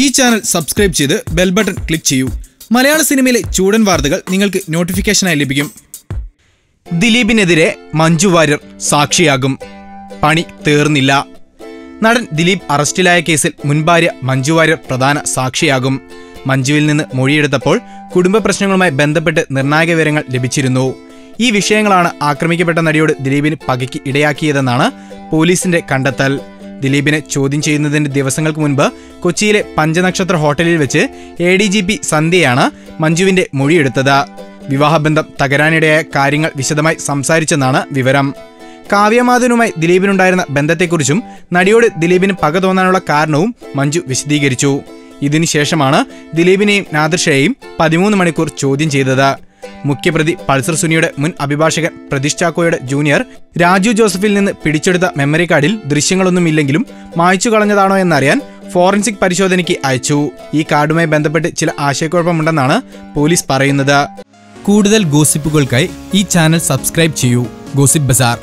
ഈ channel subscribe ചെയ്ത് bell button click ചെയ്യൂ. മലയാള സിനിമയിലെ ചൂടൻ വാർത്തകൾ നിങ്ങൾക്ക് നോട്ടിഫിക്കേഷനായി ലഭിക്കും. ദിലീപിനെതിരെ മഞ്ജു വാര്യർ സാക്ഷിയാകും. പണി തീർന്നില്ല. നടൻ ദിലീപ് അറസ്റ്റിലായ കേസിൽ മുൻ ഭാര്യ മഞ്ജു വാര്യർ പ്രധാന സാക്ഷിയാകും. മഞ്ജുവിൽ നിന്ന് മൊഴിയെടുത്തപ്പോൾ കുടുംബ പ്രശ്നങ്ങളുമായി ബന്ധപ്പെട്ട് നിർണായക വിവരങ്ങൾ ലഭിച്ചിരുന്നു. ഈ വിഷയങ്ങളാണ് ആക്രമിക്കപ്പെട്ട നടിയോട് ദിലീപിന് പകയ്ക്ക് ഇടയാക്കിയതെന്നാണ് പോലീസിന്റെ കണ്ടെത്തൽ. ദിലീപിനെ ചോദ്യം ചെയ്യുന്നതിന്റെ ദിവസങ്ങൾക്ക് മുൻപ് കൊച്ചിയിലെ പഞ്ചനക്ഷത്ര ഹോട്ടലിൽ വെച്ച് എ ഡി ജി പി സന്ധ്യയാണ് മഞ്ജുവിന്റെ മൊഴിയെടുത്തത്. വിവാഹബന്ധം തകരാനിടയായ കാര്യങ്ങൾ വിശദമായി സംസാരിച്ചെന്നാണ് വിവരം. കാവ്യമാധവനുമായി ദിലീപിനുണ്ടായിരുന്ന ബന്ധത്തെക്കുറിച്ചും നടിയോട് ദിലീപിന് പക തോന്നാനുള്ള കാരണവും മഞ്ജു വിശദീകരിച്ചു. ഇതിനുശേഷമാണ് ദിലീപിനെയും നാദർഷയെയും പതിമൂന്ന് മണിക്കൂർ ചോദ്യം ചെയ്തത്. മുഖ്യപ്രതി പൾസർ സുനിയുടെ മുൻ അഭിഭാഷകൻ പ്രതിഷ്ഠാക്കോയുടെ ജൂനിയർ രാജു ജോസഫിൽ നിന്ന് പിടിച്ചെടുത്ത മെമ്മറി കാർഡിൽ ദൃശ്യങ്ങളൊന്നുമില്ലെങ്കിലും മായ്ച്ചു കളഞ്ഞതാണോ എന്നറിയാൻ ഫോറൻസിക് പരിശോധനയ്ക്ക് അയച്ചു. ഈ കാർഡുമായി ബന്ധപ്പെട്ട് ചില ആശയക്കുഴപ്പമുണ്ടെന്നാണ് പോലീസ് പറയുന്നത്. കൂടുതൽ ഗോസിപ്പുകൾക്കായി ഈ ചാനൽ സബ്സ്ക്രൈബ് ചെയ്യൂ. Gossip bazaar.